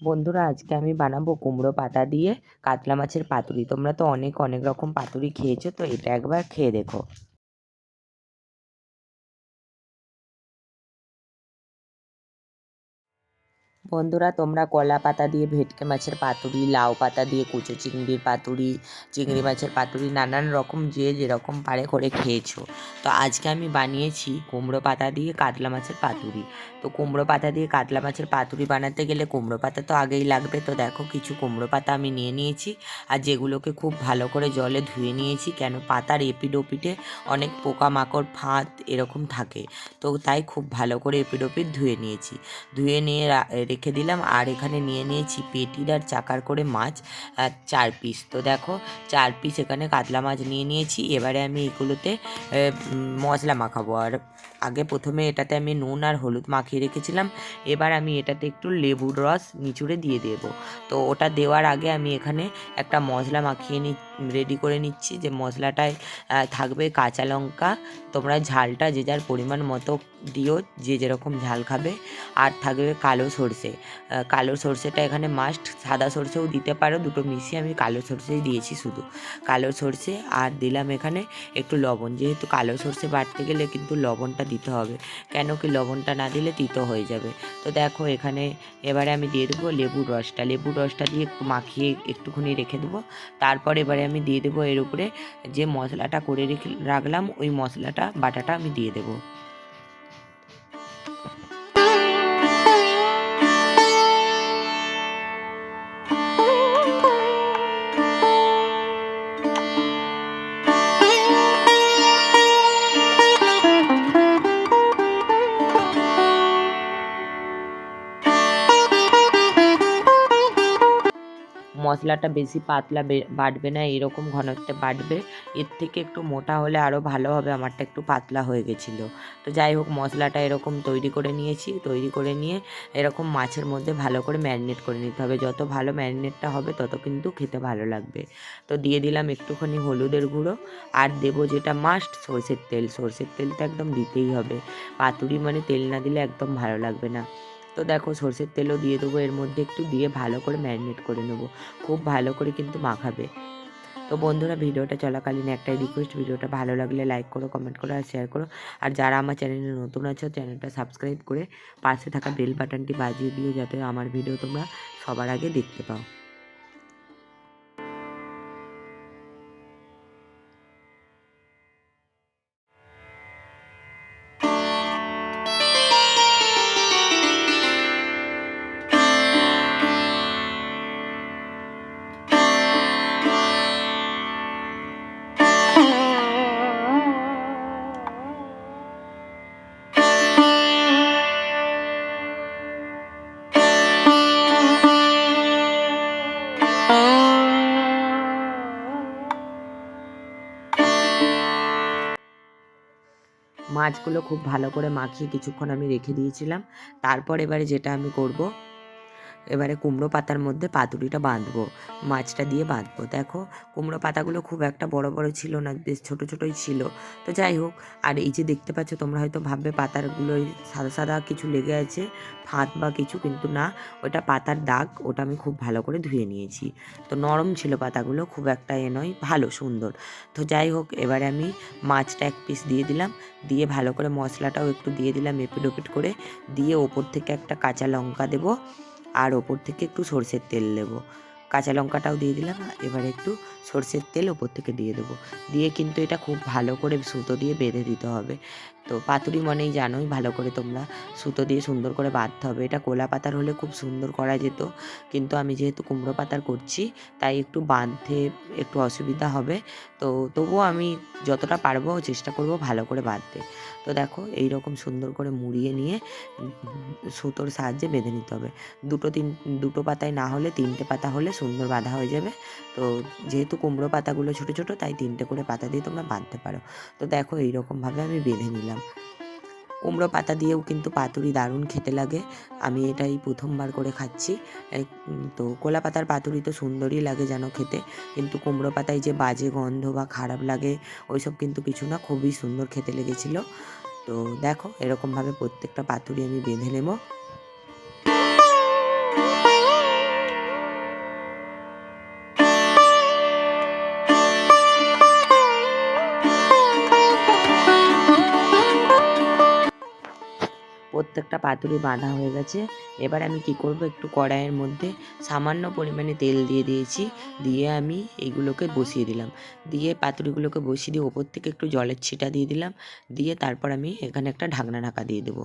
বন্ধুরা, আজকে আমি বানাবো কুমড়ো পাতা দিয়ে কাতলা মাছের পাতুরি। তোমরা তো অনেক অনেক রকম পাতুরি খেয়েছো, তো এটা একবার খেয়ে দেখো। বন্ধুরা তোমরা কলা পাতা দিয়ে ভেটকি মাছের পাতুরি লাউ পাতা দিয়ে কুচো চিংড়ির পাতুরি চিংড়ি মাছের পাতুরি নানান রকম যে যেরকম পারে করে খেয়েছো। তো আজকে আমি বানিয়েছি কুমড়ো পাতা দিয়ে কাতলা মাছের পাতুরি। তো কুমড়ো পাতা দিয়ে কাতলা মাছের পাতুরি বানাতে গেলে কুমড়ো পাতা তো আগেই লাগবে। তো দেখো কিছু কুমড়ো পাতা আমি নিয়ে নিয়েছি আর যেগুলোকে খুব ভালো করে জলে ধুয়ে নিয়েছি কেন পাতার এপিড ওপিডে অনেক পোকামাকড় ফাঁদ এরকম থাকে। তো তাই খুব ভালো করে এপিড ওপিড ধুয়ে নিয়েছি। ধুয়ে নিয়ে রেখে দিলাম। আর এখানে নিয়ে নিয়েছি পেটির আর চাকার করে মাছ, আর চার পিস। তো দেখো, চার পিস এখানে কাতলা মাছ নিয়ে নিয়েছি। এবারে আমি এগুলোতে মশলা মাখাবো। আর আগে প্রথমে এটাতে আমি নুন আর হলুদ মাখিয়ে রেখেছিলাম। এবার আমি এটাতে একটু লেবুর রস নিচুড়ে দিয়ে দেব। তো ওটা দেওয়ার আগে আমি এখানে একটা মশলা মাখিয়ে নি, রেডি করে নিচ্ছি। যে মশলাটায় থাকবে কাঁচা লঙ্কা। তোমরা ঝালটা যে যার পরিমাণ মতো দিও, যে যেরকম ঝাল খাবে, আর থাকবে কালো সর্ষে। কালো সর্ষেটা এখানে মাস্ট সাদা সর্ষেও দিতে পারো, দুটো মিশিয়ে আমি কালো সর্ষেই দিয়েছি শুধু। কালো সর্ষে আর দিলাম এখানে একটু লবণ, যেহেতু কালো সর্ষে বাটতে গেলে কিন্তু লবণটা দিতে হবে। কেন কি লবণটা না দিলে তিতো হয়ে যাবে। তো দেখো এখানে এবারে আমি দিয়ে দেবো লেবুর রসটা। লেবুর রসটা দিয়ে একটু মাখিয়ে একটুখানি রেখে দেবো। তারপর এবারে আমি দিয়ে দেবো এর উপরে যে মশলাটা করে রেখে রাখলাম, ওই মশলাটা, বাটাটা আমি দিয়ে দেবো। মশলাটা বেশি পাতলা বাটবে না, এরকম ঘনত্বে বাটবে। এর থেকে একটু মোটা হলে আরও ভালো হবে, আমারটা একটু পাতলা হয়ে গেছিল। তো যাই হোক, মশলাটা এরকম তৈরি করে নিয়েছি, তৈরি করে নিয়ে এরকম মাছের মধ্যে ভালো করে ম্যারিনেট করে নিতে হবে। যত ভালো ম্যারিনেটটা হবে, তত কিন্তু খেতে ভালো লাগবে। তো দিয়ে দিলাম একটুখানি হলুদের গুঁড়ো, আর দেবো যেটা মাস্ট সর্ষের তেল। সর্ষের তেলটা একদম দিতেই হবে। পাতুরি মানে তেল না দিলে একদম ভালো লাগবে না। তো দেখো সর্ষের তেলও দিয়ে দেবো, এর মধ্যে একটু দিয়ে ভালো করে ম্যারিনেট করে নেব। খুব ভালো করে কিন্তু মাখাবে। তো বন্ধুরা, ভিডিওটা চলাকালীন একটাই রিকোয়েস্ট ভিডিওটা ভালো লাগলে লাইক করো কমেন্ট করো আর শেয়ার করো। আর যারা আমার চ্যানেলে নতুন আছো চ্যানেলটা সাবস্ক্রাইব করে পাশে থাকা বেল বাটনটি বাজিয়ে দিও, যাতে আমার ভিডিও তোমরা সবার আগে দেখতে পাও। মাছগুলো খুব ভালো করে মাখিয়ে কিছুক্ষণ আমি রেখে দিয়েছিলাম। তারপর এবারে যেটা আমি করব এবারে কুমড়ো পাতার মধ্যে পাতুরিটা বাঁধবো, মাছটা দিয়ে বাঁধবো। দেখো, কুমড়ো পাতাগুলো খুব একটা বড় বড় ছিল না, বেশ ছোটো ছোটোই ছিল। তো যাই হোক, আর এই যে দেখতে পাচ্ছ, তোমরা হয়তো ভাববে পাতারগুলোই সাদা সাদা কিছু লেগে আছে, ফাঁদ বা কিছু, কিন্তু না, ওটা পাতার দাগ, ওটা আমি খুব ভালো করে ধুয়ে নিয়েছি। তো নরম ছিল পাতাগুলো, খুব একটা এ নয়, ভালো, সুন্দর। তো যাই হোক, এবারে আমি মাছটা এক পিস দিয়ে দিলাম, দিয়ে ভালো করে মশলাটাও একটু দিয়ে দিলাম এপিড ওপিড করে, দিয়ে ওপর থেকে একটা কাঁচা লঙ্কা দেবো। আর ওপর থেকে একটু সর্ষের তেল দেবো কাঁচা লঙ্কাটাও দিয়ে দিলাম, এবারে একটু সর্ষের তেল ওপর থেকে দিয়ে দেবো। দিয়ে কিন্তু এটা খুব ভালো করে সুতো দিয়ে বেঁধে দিতে হবে। তো পাতুরি মনেই জানোই ভালো করে তোমরা সুতো দিয়ে সুন্দর করে বাঁধতে হবে। এটা কোলা পাতার হলে খুব সুন্দর করা যেত, কিন্তু আমি যেহেতু কুমড়ো পাতার করছি, তাই একটু বাঁধতে একটু অসুবিধা হবে। তো তবুও আমি যতটা পারব চেষ্টা করব ভালো করে বাঁধতে। তো দেখো এই রকম সুন্দর করে মুড়িয়ে নিয়ে সুতোর সাহায্যে বেঁধে নিতে হবে। দুটো তিন, দুটো পাতায় না হলে তিনটে পাতা হলে সুন্দর বাঁধা হয়ে যাবে। তো যেহেতু কুমড়ো পাতাগুলো ছোটো ছোটো, তাই তিনটে করে পাতা দিয়ে তোমরা বাঁধতে পারো। তো দেখো এইরকমভাবে আমি বেঁধে নিলাম। কুমড়ো পাতা দিয়েও কিন্তু পাতুরি দারুণ খেতে লাগে। আমি এটাই প্রথমবার করে খাচ্ছি। তো কোলা পাতার পাতুরি তো সুন্দরই লাগে যেন খেতে। কিন্তু কুমড়ো পাতায় যে বাজে গন্ধ বা খারাপ লাগে, ওইসব কিন্তু কিছু না, খুবই সুন্দর খেতে লেগেছিলো। তো দেখো, এরকমভাবে প্রত্যেকটা পাতুরি আমি বেঁধে নেব। প্রত্যেকটা পাতুরি বাঁধা হয়ে গেছে। এবার আমি কি করব? একটু কড়াইয়ের মধ্যে সামান্য পরিমাণে তেল দিয়ে দিয়েছি। দিয়ে আমি এইগুলোকে বসিয়ে দিলাম। দিয়ে পাতুরিগুলোকে বসিয়ে দিয়ে ওপর থেকে একটু জলের ছিটা দিয়ে দিলাম। দিয়ে তারপর আমি এখানে একটা ঢাকনা ঢাকা দিয়ে দেবো।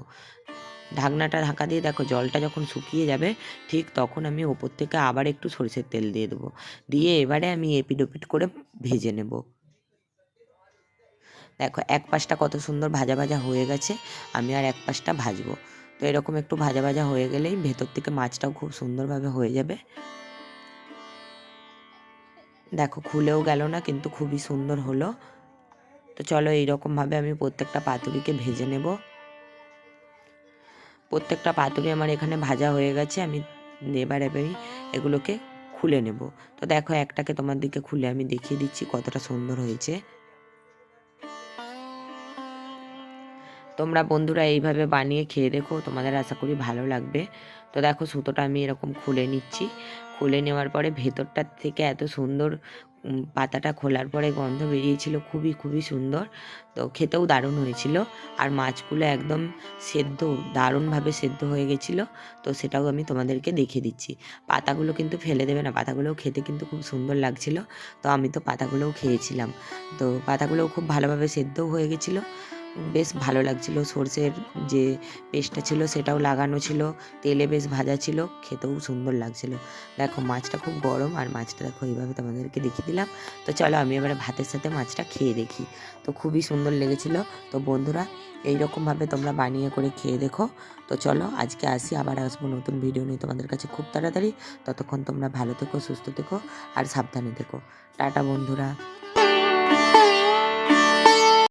ঢাকনাটা ঢাকা দিয়ে দেখো জলটা যখন শুকিয়ে যাবে, ঠিক তখন আমি ওপর থেকে আবার একটু সরষের তেল দিয়ে দেবো। দিয়ে এবারে আমি এপিড ওপিড করে ভেজে নেব। দেখো, এক পাশটা কত সুন্দর ভাজা ভাজা হয়ে গেছে, আমি আর এক পাশটা ভাজবো। তো এরকম একটু ভাজা ভাজা হয়ে গেলেই ভেতর থেকে মাছটাও খুব সুন্দরভাবে হয়ে যাবে। দেখো, খুলেও গেল না, কিন্তু খুবই সুন্দর হলো। তো চলো, এইরকমভাবে আমি প্রত্যেকটা পাতুরিকে ভেজে নেব। প্রত্যেকটা পাতুরি আমার এখানে ভাজা হয়ে গেছে, আমি এবার এবারে এগুলোকে খুলে নেব। তো দেখো, একটাকে তোমার দিকে খুলে আমি দেখিয়ে দিচ্ছি কতটা সুন্দর হয়েছে। তোমরা বন্ধুরা এইভাবে বানিয়ে খেয়ে দেখো, তোমাদের আশা করি ভালো লাগবে। তো দেখো সুতোটা আমি এরকম খুলে নিচ্ছি। খুলে নেওয়ার পরে ভেতরটার থেকে এত সুন্দর পাতাটা খোলার পরে গন্ধ বেরিয়েছিল, খুবই খুবই সুন্দর। তো খেতেও দারুণ হয়েছিল। আর মাছগুলো একদম সেদ্ধ, দারুণভাবে সেদ্ধ হয়ে গেছিল। তো সেটাও আমি তোমাদেরকে দেখে দিচ্ছি। পাতাগুলো কিন্তু ফেলে দেবে না, পাতাগুলোও খেতে কিন্তু খুব সুন্দর লাগছিল। তো আমি তো পাতাগুলোও খেয়েছিলাম। তো পাতাগুলোও খুব ভালোভাবে সেদ্ধও হয়ে গেছিল। বেশ ভালো লাগছিল। সর্ষের যে পেস্টটা ছিল সেটাও লাগানো ছিল। তেলে বেশ ভাজা ছিল, খেতেও সুন্দর লাগছিল। দেখো, মাছটা খুব গরম আর মাছটা দেখো এইভাবে তোমাদেরকে দেখিয়ে দিলাম। তো চলো আমি এবারে ভাতের সাথে মাছটা খেয়ে দেখি। তো খুবই সুন্দর লেগেছিল। তো বন্ধুরা এই রকমভাবে তোমরা বানিয়ে করে খেয়ে দেখো। তো চলো, আজকে আসি, আবার আসব নতুন ভিডিও নিয়ে তোমাদের কাছে খুব তাড়াতাড়ি। ততক্ষণ তোমরা ভালো থেকো, সুস্থ থেকো আর সাবধানে থেকো। টাটা বন্ধুরা।